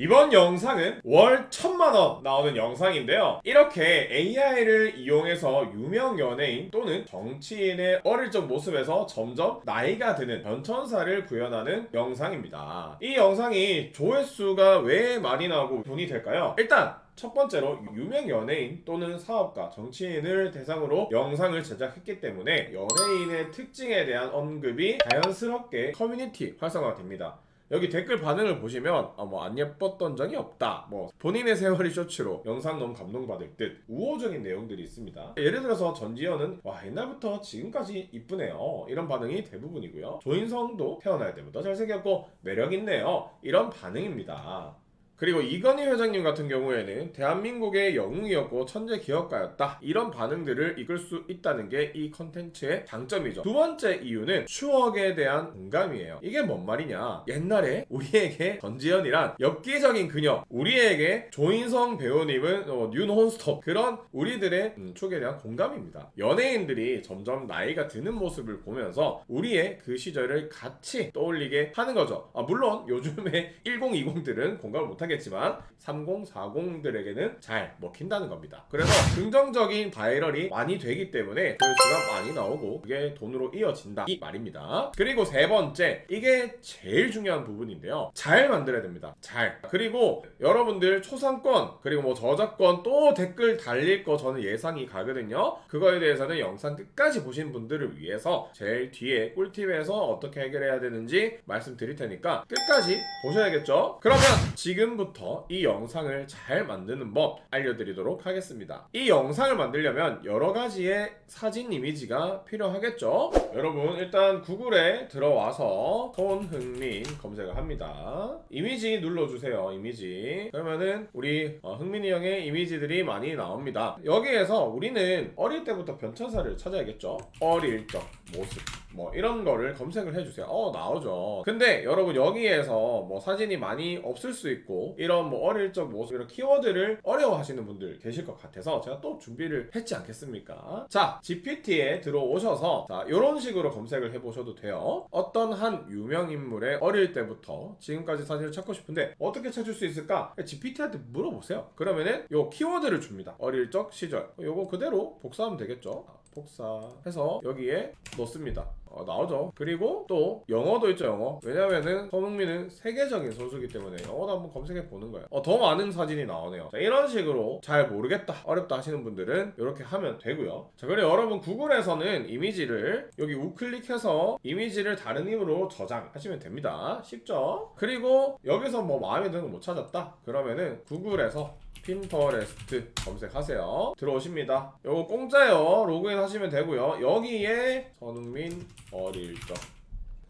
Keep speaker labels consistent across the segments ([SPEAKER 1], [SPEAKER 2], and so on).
[SPEAKER 1] 이번 영상은 월 천만원 나오는 영상인데요. 이렇게 AI를 이용해서 유명 연예인 또는 정치인의 어릴 적 모습에서 점점 나이가 드는 변천사를 구현하는 영상입니다. 이 영상이 조회수가 왜 많이 나오고 돈이 될까요? 일단 첫 번째로 유명 연예인 또는 사업가, 정치인을 대상으로 영상을 제작했기 때문에 연예인의 특징에 대한 언급이 자연스럽게 커뮤니티 활성화가 됩니다. 여기 댓글 반응을 보시면 아, 뭐안 예뻤던 적이 없다. 뭐 본인의 세월이 쇼츠로 영상 너무 감동받을 듯 우호적인 내용들이 있습니다. 예를 들어서 전지현은 와 옛날부터 지금까지 이쁘네요. 이런 반응이 대부분이고요. 조인성도 태어날 때부터 잘생겼고 매력 있네요. 이런 반응입니다. 그리고 이건희 회장님 같은 경우에는 대한민국의 영웅이었고 천재 기업가였다. 이런 반응들을 이끌 수 있다는 게 이 컨텐츠의 장점이죠. 두 번째 이유는 추억에 대한 공감이에요. 이게 뭔 말이냐? 옛날에 우리에게 전지현이란 엽기적인 그녀, 우리에게 조인성 배우님은 어, 뉴논스톱 그런 우리들의 음, 추억에 대한 공감입니다. 연예인들이 점점 나이가 드는 모습을 보면서 우리의 그 시절을 같이 떠올리게 하는 거죠. 아, 물론 요즘에 1020들은 공감을 못 하겠 지만 3040들에게는 잘 먹힌다는 겁니다. 그래서 긍정적인 바이럴이 많이 되기 때문에 조회수가 많이 나오고 그게 돈으로 이어진다 이 말입니다. 그리고 세 번째 이게 제일 중요한 부분인데요. 잘 만들어야 됩니다. 잘. 그리고 여러분들 초상권 그리고 뭐 저작권 또 댓글 달릴 거 저는 예상이 가거든요. 그거에 대해서는 영상 끝까지 보신 분들을 위해서 제일 뒤에 꿀팁에서 어떻게 해결해야 되는지 말씀드릴 테니까 끝까지 보셔야겠죠? 그러면 지금 부터 이 영상을 잘 만드는 법 알려드리도록 하겠습니다. 이 영상을 만들려면 여러 가지의 사진 이미지가 필요하겠죠? 여러분 일단 구글에 들어와서 손흥민 검색을 합니다. 이미지 눌러주세요. 이미지. 그러면은 우리 어, 흥민이 형의 이미지들이 많이 나옵니다. 여기에서 우리는 어릴 때부터 변천사를 찾아야겠죠? 어릴 적 모습. 뭐 이런 거를 검색을 해주세요. 어 나오죠. 근데 여러분 여기에서 뭐 사진이 많이 없을 수 있고 이런 뭐 어릴 적 모습 이런 키워드를 어려워하시는 분들 계실 것 같아서 제가 또 준비를 했지 않겠습니까? 자 GPT에 들어오셔서 자 이런 식으로 검색을 해보셔도 돼요. 어떤 한 유명 인물의 어릴 때부터 지금까지 사진을 찾고 싶은데 어떻게 찾을 수 있을까? GPT한테 물어보세요. 그러면은 요 키워드를 줍니다. 어릴 적 시절. 요거 그대로 복사하면 되겠죠. 복사해서 여기에 넣습니다. 어, 나오죠. 그리고 또 영어도 있죠, 영어. 왜냐면은 손흥민은 세계적인 선수이기 때문에 영어도 한번 검색해 보는 거예요. 어, 더 많은 사진이 나오네요. 자, 이런 식으로 잘 모르겠다, 어렵다 하시는 분들은 이렇게 하면 되고요. 자, 그리고 여러분 구글에서는 이미지를 여기 우클릭해서 이미지를 다른 힘으로 저장하시면 됩니다. 쉽죠? 그리고 여기서 뭐 마음에 드는 거 못 찾았다? 그러면은 구글에서 핀터레스트 검색하세요. 들어오십니다. 요거 공짜예요. 로그인 하시면 되고요. 여기에 손흥민 어릴 적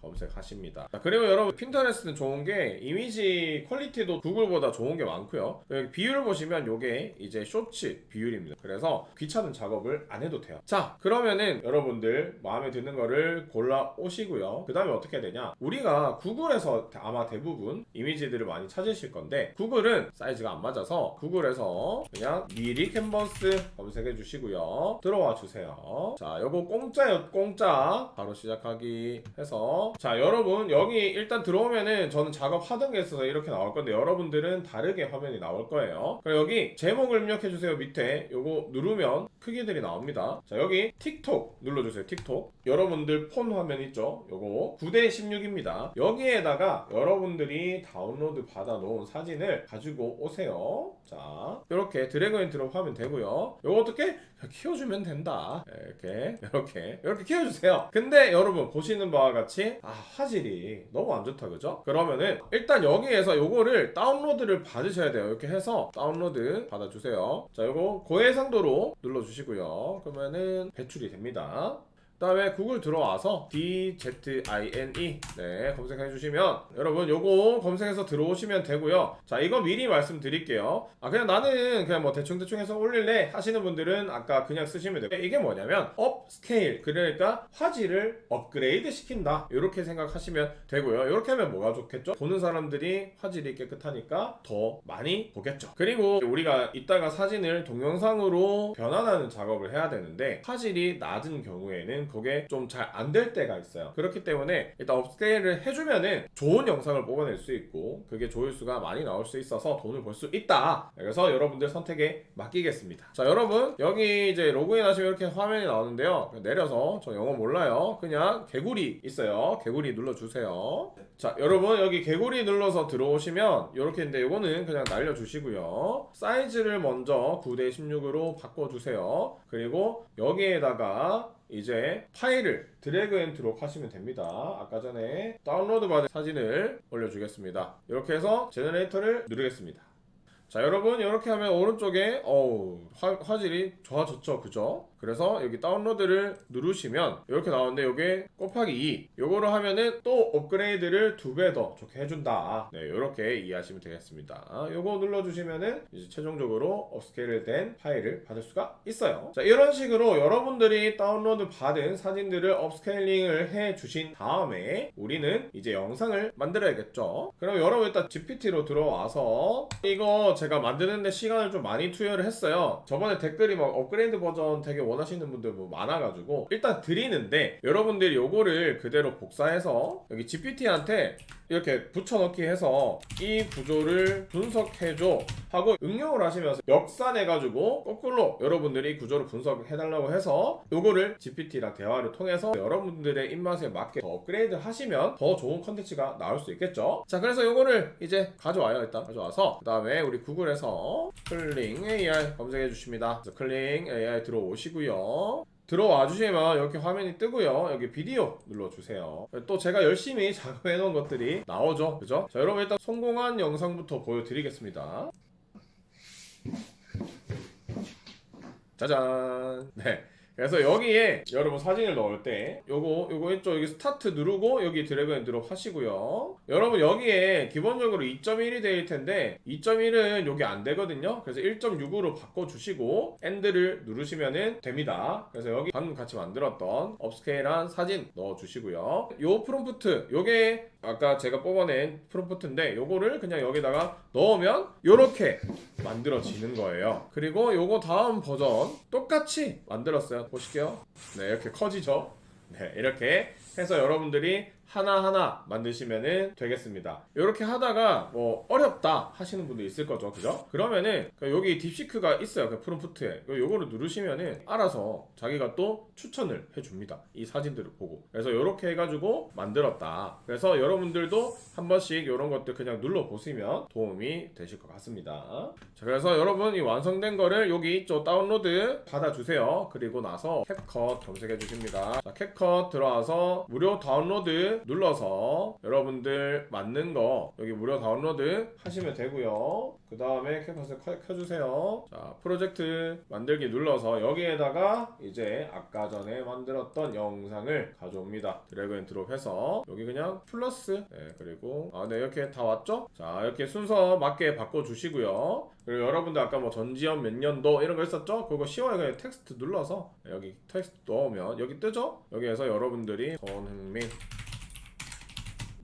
[SPEAKER 1] 검색하십니다. 자, 그리고 여러분 핀터레스트는 좋은 게 이미지 퀄리티도 구글보다 좋은 게 많고요. 여기 비율 보시면 요게 이제 쇼츠 비율입니다. 그래서 귀찮은 작업을 안 해도 돼요. 자, 그러면은 여러분들 마음에 드는 거를 골라 오시고요. 그 다음에 어떻게 되냐? 우리가 구글에서 아마 대부분 이미지들을 많이 찾으실 건데 구글은 사이즈가 안 맞아서 구글에서 그냥 미리 캔버스 검색해 주시고요. 들어와 주세요. 자, 요거 공짜요, 공짜. 바로 시작하기 해서 자, 여러분 여기 일단 들어오면은 저는 작업하던 게 있어서 이렇게 나올 건데 여러분들은 다르게 화면이 나올 거예요. 그리고 여기 제목을 입력해 주세요. 밑에 요거 누르면 크기들이 나옵니다. 자, 여기 틱톡 눌러 주세요. 틱톡. 여러분들 폰 화면 있죠? 요거 9대 16입니다. 여기에다가 여러분들이 다운로드 받아 놓은 사진을 가지고 오세요. 자, 이렇게 드래그 앤 드롭 하면 되고요. 요거 어떻게 키워주면 된다. 이렇게 이렇게 이렇게 키워주세요. 근데 여러분 보시는 바와 같이 아 화질이 너무 안 좋다 그죠? 그러면은 일단 여기에서 요거를 다운로드를 받으셔야 돼요. 이렇게 해서 다운로드 받아주세요. 자, 요거 고해상도로 눌러주시고요. 그러면은 배출이 됩니다. 그다음에 구글 들어와서 DZINE 네 검색해 주시면 여러분 요거 검색해서 들어오시면 되고요. 자 이거 미리 말씀드릴게요. 아 그냥 나는 그냥 뭐 대충 대충 해서 올릴래 하시는 분들은 아까 그냥 쓰시면 돼요. 이게 뭐냐면 업 스케일 그러니까 화질을 업그레이드 시킨다 이렇게 생각하시면 되고요. 이렇게 하면 뭐가 좋겠죠? 보는 사람들이 화질이 깨끗하니까 더 많이 보겠죠. 그리고 우리가 이따가 사진을 동영상으로 변환하는 작업을 해야 되는데 화질이 낮은 경우에는 그게 좀 잘 안 될 때가 있어요. 그렇기 때문에 일단 업스케일을 해주면은 좋은 영상을 뽑아낼 수 있고 그게 조회수가 많이 나올 수 있어서 돈을 벌 수 있다. 그래서 여러분들 선택에 맡기겠습니다. 자 여러분 여기 이제 로그인 하시면 이렇게 화면이 나오는데요. 내려서 저 영어 몰라요. 그냥 개구리 있어요. 개구리 눌러주세요. 자 여러분 여기 개구리 눌러서 들어오시면 이렇게 있는데 이거는 그냥 날려주시고요. 사이즈를 먼저 9대 16으로 바꿔주세요. 그리고 여기에다가 이제 파일을 드래그 앤 드롭 하시면 됩니다. 아까 전에 다운로드 받은 사진을 올려주겠습니다. 이렇게 해서 제너레이터를 누르겠습니다. 자 여러분 이렇게 하면 오른쪽에 어우 화, 화질이 좋아졌죠 그죠? 그래서 여기 다운로드를 누르시면 이렇게 나오는데 요게 곱하기 2 요거를 하면은 또 업그레이드를 두 배 더 좋게 해준다. 네 이렇게 이해하시면 되겠습니다. 요거 눌러주시면은 이제 최종적으로 업스케일 된 파일을 받을 수가 있어요. 자 이런 식으로 여러분들이 다운로드 받은 사진들을 업스케일링을 해 주신 다음에 우리는 이제 영상을 만들어야겠죠? 그럼 여러분 일단 GPT로 들어와서 이거 제가 만드는데 시간을 좀 많이 투여를 했어요. 저번에 댓글이 막 업그레이드 버전 되게 원하시는 분들 뭐 많아가지고 일단 드리는데 여러분들이 요거를 그대로 복사해서 여기 GPT한테 이렇게 붙여넣기 해서 이 구조를 분석해줘 하고 응용을 하시면서 역산해가지고 거꾸로 여러분들이 구조를 분석해달라고 해서 요거를 GPT랑 대화를 통해서 여러분들의 입맛에 맞게 더 업그레이드 하시면 더 좋은 컨텐츠가 나올 수 있겠죠? 자 그래서 요거를 이제 가져와요 일단. 가져와서 그 다음에 우리 구글에서 클링 AI 검색해 주십니다 클링 AI 들어오시고요 들어와 주시면 이렇게 화면이 뜨고요. 여기 비디오 눌러주세요. 또 제가 열심히 작업해 놓은 것들이 나오죠. 그죠? 자, 여러분 일단 성공한 영상부터 보여드리겠습니다. 짜잔. 네. 그래서 여기에 여러분 사진을 넣을 때 요거 요거 있죠 여기 스타트 누르고 여기 드래그 앤 드롭 하시고요. 여러분 여기에 기본적으로 2.1이 되어 텐데 2.1은 여기 안 되거든요. 그래서 1.6으로 바꿔주시고 엔드를 누르시면은 됩니다. 그래서 여기 방금 같이 만들었던 업스케일한 사진 넣어주시고요. 요 프롬프트 요게 아까 제가 뽑아낸 프롬프트인데 요거를 그냥 여기다가 넣으면 요렇게 만들어지는 거예요. 그리고 요거 다음 버전 똑같이 만들었어요. 보실게요. 네 이렇게 커지죠? 네 이렇게 해서 여러분들이 하나하나 만드시면 되겠습니다. 이렇게 하다가 뭐 어렵다 하시는 분도 있을 거죠. 그죠? 그러면은 그 여기 딥시크가 있어요. 그 프롬프트에. 요거를 누르시면은 알아서 자기가 또 추천을 해줍니다. 이 사진들을 보고. 그래서 이렇게 해가지고 만들었다. 그래서 여러분들도 한 번씩 이런 것들 그냥 눌러 보시면 도움이 되실 것 같습니다. 자 그래서 여러분 이 완성된 거를 여기 있죠 다운로드 받아주세요. 그리고 나서 캡컷 검색해 주십니다. 자 캡컷 들어와서 무료 다운로드 눌러서 여러분들 맞는 거 여기 무료 다운로드 하시면 되고요 그 다음에 켜- 켜주세요 자 프로젝트 만들기 눌러서 여기에다가 이제 아까 전에 만들었던 영상을 가져옵니다 드래그 앤 드롭 해서 여기 그냥 플러스 네, 그리고 아, 네 이렇게 다 왔죠 자 이렇게 순서 맞게 바꿔주시고요 그리고 여러분들 아까 뭐 전지현 몇 년도 이런 거 있었죠? 그거 쉬워요. 그냥 텍스트 눌러서 여기 텍스트 넣으면 여기 뜨죠? 여기에서 여러분들이 손흥민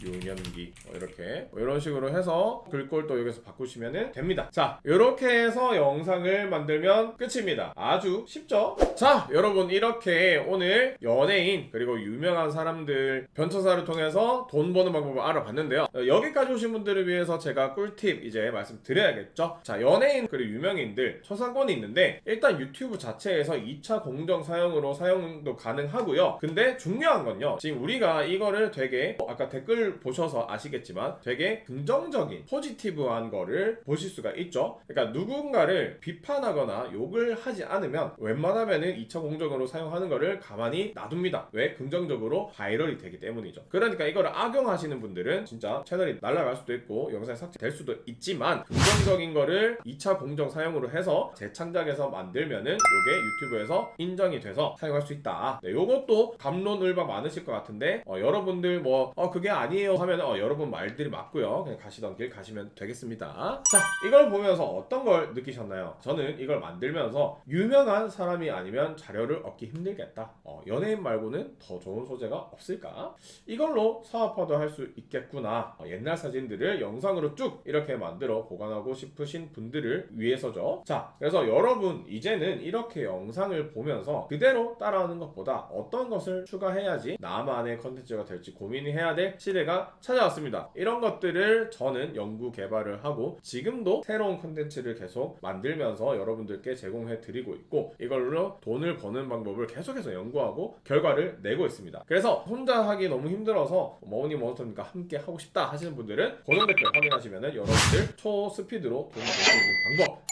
[SPEAKER 1] 유년기 뭐 이렇게. 뭐 이런 식으로 해서 글꼴 또 여기서 바꾸시면 됩니다. 자 이렇게 해서 영상을 만들면 끝입니다. 아주 쉽죠? 자 여러분 이렇게 오늘 연예인 그리고 유명한 사람들 변천사를 통해서 돈 버는 방법을 알아봤는데요. 어, 여기까지 오신 분들을 위해서 제가 꿀팁 이제 말씀드려야겠죠? 자 연예인 그리고 유명인들 초상권이 있는데 일단 유튜브 자체에서 2차 공정 사용으로 사용도 가능하고요. 근데 중요한 건요. 지금 우리가 이거를 되게 어, 아까 댓글 보셔서 아시겠지만 되게 긍정적인 포지티브한 거를 보실 수가 있죠. 그러니까 누군가를 비판하거나 욕을 하지 않으면 웬만하면은 2차 공정으로 사용하는 거를 가만히 놔둡니다. 왜? 긍정적으로 바이럴이 되기 때문이죠. 그러니까 이거를 악용하시는 분들은 진짜 채널이 날아갈 수도 있고 영상이 삭제될 수도 있지만 긍정적인 거를 2차 공정 사용으로 해서 재창작해서 만들면은 요게 유튜브에서 인정이 돼서 사용할 수 있다. 네, 요것도 감론을박 많으실 것 같은데 어, 여러분들 뭐 어, 그게 아니에요 아니에요 하면 어, 여러분 말들이 맞고요. 그냥 가시던 길 가시면 되겠습니다. 자, 이걸 보면서 어떤 걸 느끼셨나요? 저는 이걸 만들면서 유명한 사람이 아니면 자료를 얻기 힘들겠다. 어, 연예인 말고는 더 좋은 소재가 없을까? 이걸로 사업화도 할 수 있겠구나. 어, 옛날 사진들을 영상으로 쭉 이렇게 만들어 보관하고 싶으신 분들을 위해서죠. 자, 그래서 여러분 이제는 이렇게 영상을 보면서 그대로 따라하는 것보다 어떤 것을 추가해야지 나만의 컨텐츠가 될지 고민해야 될 시대가 찾아왔습니다. 이런 것들을 저는 연구 개발을 하고 지금도 새로운 컨텐츠를 계속 만들면서 여러분들께 제공해 드리고 있고 이걸로 돈을 버는 방법을 계속해서 연구하고 결과를 내고 있습니다. 그래서 혼자 하기 너무 힘들어서 뭐니 뭐니까 함께 하고 싶다 하시는 분들은 고정 댓글 확인하시면 여러분들 초스피드로 돈 벌수 있는 방법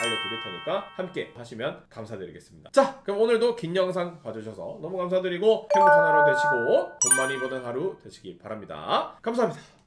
[SPEAKER 1] 알려드릴 테니까 함께 하시면 감사드리겠습니다. 자, 그럼 오늘도 긴 영상 봐주셔서 너무 감사드리고 행복한 하루 되시고 돈 많이 버는 하루 되시기 바랍니다. 감사합니다.